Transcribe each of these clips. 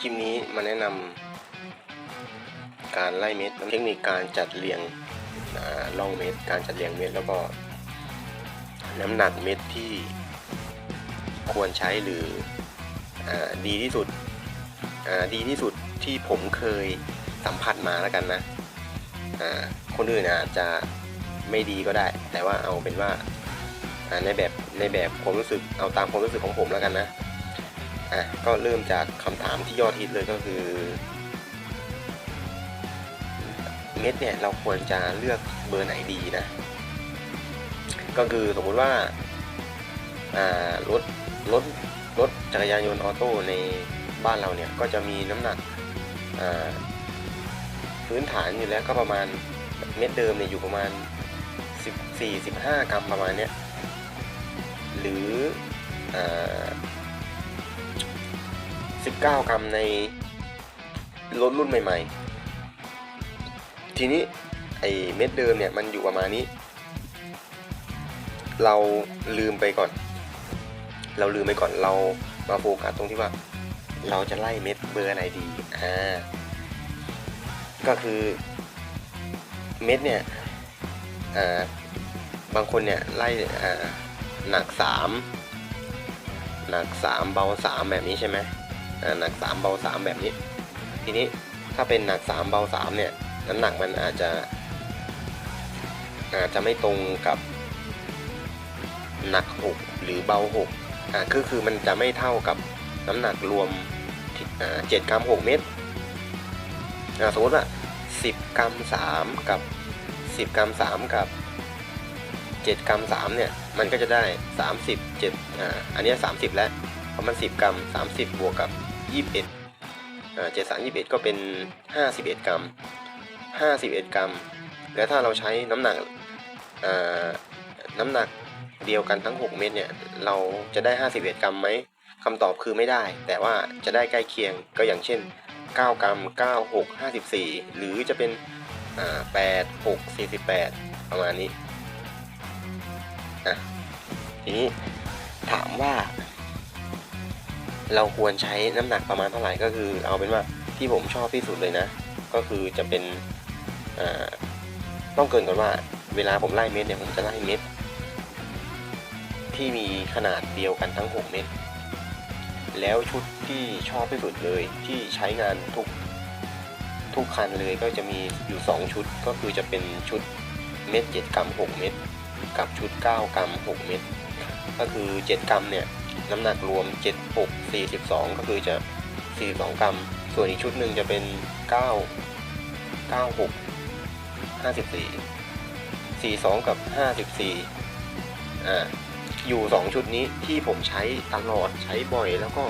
คลิปนี้มาแนะนำการไล่เม็ดเทคนิคการจัดเรียงอ่าร่องเม็ด การจัดเรียงเม็ดแล้วก็ น้ำหนักเม็ดที่ควรใช้หรืออดีที่สุดดีที่สุดที่ผมเคยสัมผัสมาแล้วกันนะคนอื่นอาจจะไม่ดีก็ได้ แต่ว่าเอาเป็นว่าอ่าในแบบในแบบความรู้สึกเอาตามความรู้สึกของผมแล้วกันนะ อะก็เริ่มจากคำถามที่ยอดฮิตเลยก็คือ เม็ดเนี่ยเราควรจะเลือกเบอร์ไหนดีนะ ก็คือสมมุติว่า อ่ารถรถรถจักรยานยนต์ออโต้ในบ้านเราเนี่ย ก็จะมีน้ำหนักอ่าพื้นฐานอยู่แล้วก็ประมาณเม็ดเดิมเนี่ยอยู่ประมาณ 14 15 กรัมประมาณเนี้ยหรืออ่า 19 กรัมในรถรุ่นใหม่ ๆ ทีนี้ไอเม็ดเดิมเนี่ยมันอยู่ประมาณนี้ เราลืมไปก่อน เราลืมไปก่อนเรามาโฟกัสตรงที่ว่า เราจะไล่เม็ดเบอร์อะไรดีอ่าก็คือเม็ดเนี่ยอ่าบางคนเนี่ยไล่อ่าหนัก 3 หนัก 3 เบา 3 แบบนี้ใช่ไหม หนัก 3 เบา 3 แบบนี้ ทีนี้ถ้าเป็นหนัก 3 เบา 3 เนี่ยน้ำหนักมันอาจจะ อาจจะไม่ตรงกับหนัก 6 หรือเบา6อ่าคือคือมันจะไม่เท่ากับน้ำหนักรวมที่อ่า7กรัม6เม็ดอ่าสมมติว่า10กรัม3กับ10กรัม3กับ7กรัม3เนี่ยมันก็จะได้30 7อ่าอันนี้ย30แล้วเพราะมัน10กรัม30บวกกับ 21อ่า7 3 21 ก็เป็น 51 กรัม 51 กรัม แล้วถ้าเราใช้น้ำหนักน้ำหนักเดียวกันทั้ง 6 เม็ดเนี่ยเราจะได้ 51 กรัมไหมคำตอบคือไม่ได้ แต่ว่าจะได้ใกล้เคียงก็อย่างเช่น 9 กรัม 9 6 54 หรือจะเป็น8 6 48 ประมาณนี้ ทีนี้ถามว่า เราควรใช้น้ำหนักประมาณเท่าไหร่ก็คือเอาเป็นว่าที่ผมชอบที่สุดเลยนะ ก็คือจะเป็นอ่าต้องเกินก่อนว่า เวลาผมไล่เม็ดเนี่ยผมจะไล่เม็ดที่มีขนาดเดียวกันทั้ง 6 เม็ดแล้วชุดที่ชอบที่สุดเลยที่ใช้งานทุกทุกคันเลยก็จะมีอยู่ 2 ชุดก็คือจะเป็นชุดเม็ด7กรัม6 เม็ดกับชุด 9 กรัม6 เม็ดก็คือ 7 กรัมเนี่ย น้ำหนักรวม 7 6 42 ก็คือจะ 42 กรัม ส่วนอีกชุดหนึ่งจะเป็น 9 9 6 54 42 กับ 54อ่าอยู่ 2 ชุดนี้ที่ผมใช้ตลอดใช้บ่อยแล้วก็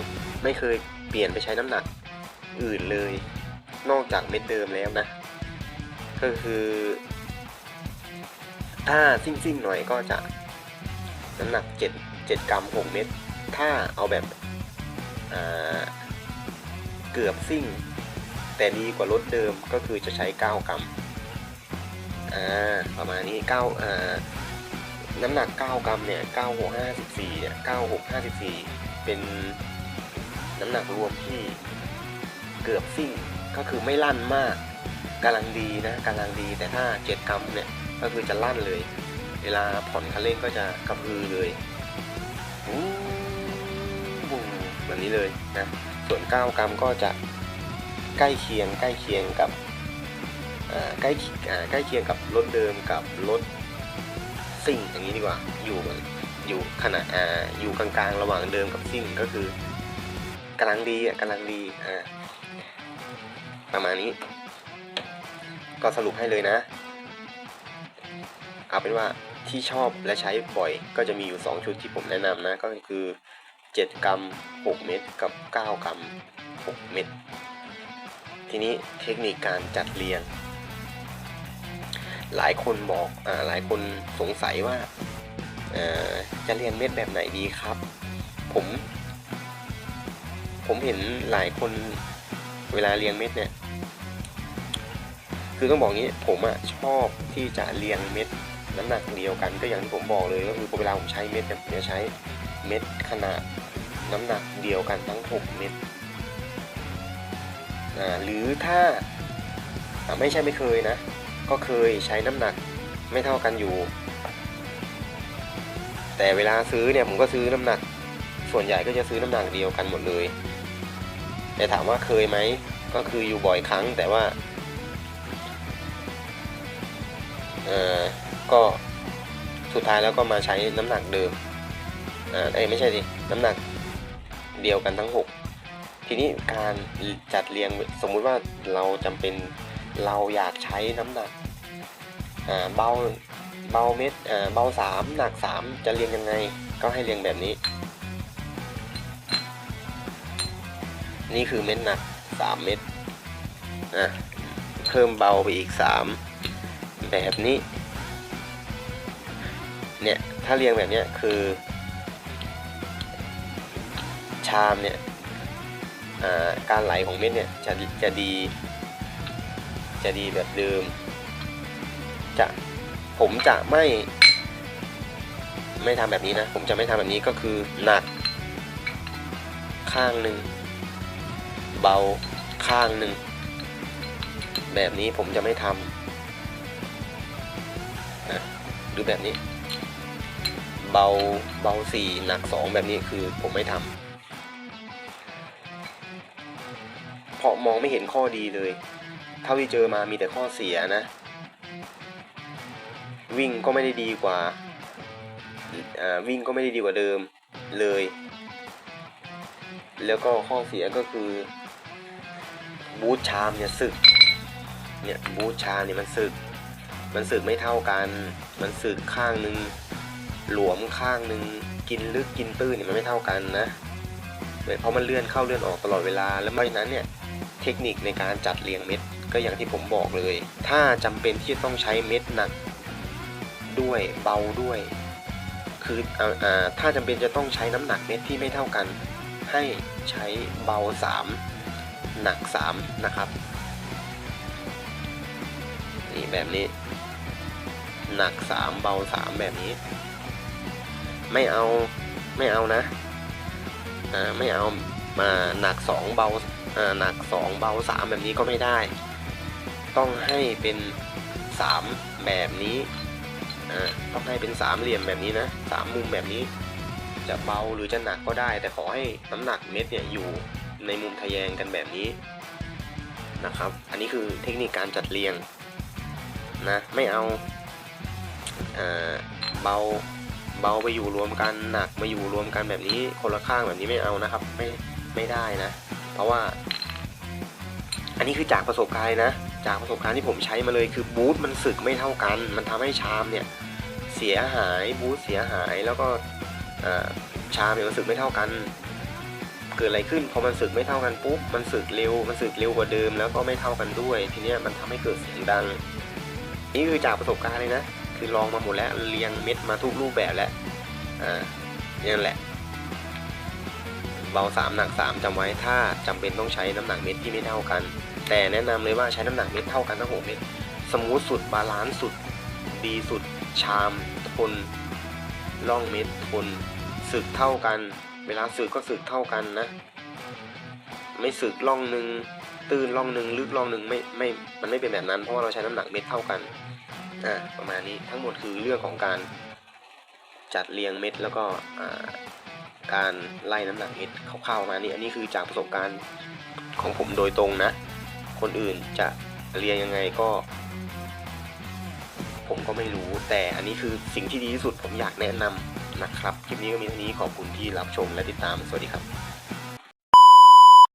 ไม่เคยเปลี่ยนไปใช้น้ำหนักอื่นเลย นอกจากเม็ดเดิมแล้วนะ ก็คือ ถ้าซิ่งๆหน่อยก็จะน้ำหนัก 7 7 กรัม 6 เม็ด ถ้าเอาแบบเกือบซิ่ง แต่ดีกว่ารถเดิมก็คือจะใช้ 9 กรัมประมาณนี้9น้ำหนัก 9 กรัมเนี่ย9 6 54เนี่ย9 6 54 เป็นน้ำหนักรวมที่เกือบซิ่งก็คือไม่ลั่นมากกำลังดีนะกำลังดีแต่ถ้า 7 กรัมเนี่ยก็คือจะลั่นเลย เวลาผ่อนคันเร่งก็จะกระพือเลยอู้ แบบนี้เลยนะ ส่วน 9 กรัมก็จะใกล้เคียงใกล้เคียงกับใกล้ใกล้เคียงกับรถเดิมกับรถซิ่งอย่างนี้ดีกว่า อยู่อยู่ขนาดอ่าอยู่กลางๆ ระหว่างเดิมกับซิ่งก็คือกำลังดีอะกำลังดีอ่าประมาณนี้ ก็สรุปให้เลยนะ เอาเป็นว่าที่ชอบและใช้บ่อยก็จะมีอยู่ 2 ชุดที่ผมแนะนำนะก็คือ 7 กรัม 6 เม็ดกับ 9 กรัม 6 เม็ดทีนี้เทคนิคการจัดเรียง หลายคนบอกอ่าหลายคนสงสัยว่าจะเรียงเม็ดแบบไหนดีครับ ผม ผมเห็นหลายคนเวลาเรียงเม็ดเนี่ย คือต้องบอกงี้ผมอะชอบที่จะเรียงเม็ดน้ำหนักเดียวกันก็อย่างที่ผมบอกเลยก็คือเวลาผมใช้เม็ดเนี่ยผมจะใช้ เม็ดขนาดน้ำหนักเดียวกันทั้ง 6 เม็ดหรือถ้าอ่าไม่ใช่ไม่เคยนะ ก็เคยใช้น้ำหนักไม่เท่ากันอยู่ แต่เวลาซื้อเนี่ยผมก็ซื้อน้ำหนัก ส่วนใหญ่ก็จะซื้อน้ำหนักเดียวกันหมดเลย แต่ถามว่าเคยไหมก็คืออยู่บ่อยครั้งแต่ว่าเออก็สุดท้ายแล้วก็มาใช้น้ำหนักเดิม อ่าเอ้ยไม่ใช่ดิน้ำหนักเดียวกันทั้ง 6 ทีนี้การจัดเรียงสมมุติว่าเราจำเป็นเราอยากใช้น้ำหนักอ่าเบาเบาเม็ดอ่าเบาสามหนักสามจะเรียงยังไง ก็ให้เรียงแบบนี้ นี่คือเม็ดหนัก 3 เม็ดอะเพิ่มเบาไปอีก 3 แบบนี้เนี่ยถ้าเรียงแบบเนี้ยคือ ชามเนี่ยการไหลของเม็ดเนี่ยจะจะดี จะดีแบบเดิม จะผมจะไม่ไม่ทำแบบนี้นะ ผมจะไม่ทำแบบนี้ก็คือหนัก ข้างหนึ่งเบาข้างหนึ่งแบบนี้ผมจะไม่ทำนะหรือแบบนี้ เบาเบาสี่หนักสองแบบนี้คือผมไม่ทำ ราะมองไม่เห็นข้อดีเลย เท่าที่เจอมามีแต่ข้อเสียนะ วิ่งก็ไม่ได้ดีกว่าอ่าวิ่งก็ไม่ได้ดีกว่าเดิมเลย แล้วก็ข้อเสียก็คือบูทชามเนี่ยสึก เนี่ยบูทชามเนี่ยมันสึก มันสึกไม่เท่ากัน มันสึกข้างหนึ่งหลวมข้างหนึ่งกินลึกกินตื้นเนี่ยมันไม่เท่ากันนะเพราะมันเลื่อนเข้าเลื่อนออกตลอดเวลา แล้วเพราะฉะนั้นเนี่ย ทคนิคในการจัดเรียงเม็ดก็อย่างที่ผมบอกเลย ถ้าจำเป็นที่จะต้องใช้เม็ดหนักด้วยเบาด้วย คือออถ้าจำเป็นจะต้องใช้น้ำหนักเม็ดที่ไม่เท่ากัน ให้ใช้เบา 3 หนัก 3 นะครับนี่แบบนี้ หนัก 3 เบา 3 แบบนี้ ไม่เอาไม่เอานะไม่เอามาหนัก 2 เบา หนัก 2 เบา 3 แบบนี้ก็ไม่ได้ ต้องให้เป็น 3 แบบนี้ต้องให้เป็นสามเหลี่ยมแบบนี้นะสามมุมแบบนี้ จะเบาหรือจะหนักก็ได้ แต่ขอให้น้ำหนักเม็ดเนี่ยอยู่ในมุมทะแยงกันแบบนี้นะครับ อันนี้คือเทคนิคการจัดเรียงนะไม่เอาเอ่อเบาเบาไปอยู่รวมกันหนักมาอยู่รวมกันแบบนี้คนละข้างแบบนี้ไม่เอานะครับ ไม่ไม่ได้นะ เพราะว่า อันนี้คือจากประสบการณ์นะ จากประสบการณ์ที่ผมใช้มาเลยคือบูทมันสึกไม่เท่ากัน มันทำให้ชามเนี่ยเสียหายบูทเสียหายแล้วก็ชามเนี่ยมันสึกไม่เท่ากันเกิดอะไรขึ้นพอมันสึกไม่เท่ากันปุ๊บมันสึกเร็ว มันสึกเร็วกว่าเดิมแล้วก็ไม่เท่ากันด้วย ทีเนี้ยมันทำให้เกิดเสียงดังนี่คือจากประสบการณ์เลยนะ คือลองมาหมดแล้วเรียงเม็ดมาทุกรูปแบบแล้วอ่านั่แหละ เบาสามหนักสามจำไว้ถ้าจำเป็นต้องใช้น้ำหนักเม็ดที่ไม่เท่ากัน แต่แนะนำเลยว่าใช้น้ำหนักเม็ดเท่ากันทั้งหกเม็ดสมูทสุดบาลานซ์สุด ดีสุด ชามทนล่องเม็ดทนสึกเท่ากัน เวลาสึกก็สึกเท่ากันนะ ไม่สึกล่องหนึ่งตื้นล่องหนึ่งลึกล่องหนึ่งไม่ไม่ มันไม่เป็นแบบนั้นเพราะว่าเราใช้น้ำหนักเม็ดเท่ากันอ่าประมาณนี้ทั้งหมดคือเรื่องของการจัดเรียงเม็ดแล้วก็อ่า การไล่น้ำหนักเม็ดคร่าวๆมานี่อันนี้คือจากประสบการณ์ของผมโดยตรงนะ คนอื่นจะเรียนยังไงก็ ผมก็ไม่รู้แต่อันนี้คือสิ่งที่ดีที่สุดผมอยากแนะนำนะครับ คลิปนี้ก็มีเท่านี้ขอบคุณที่รับชมและติดตาม สวัสดีครับ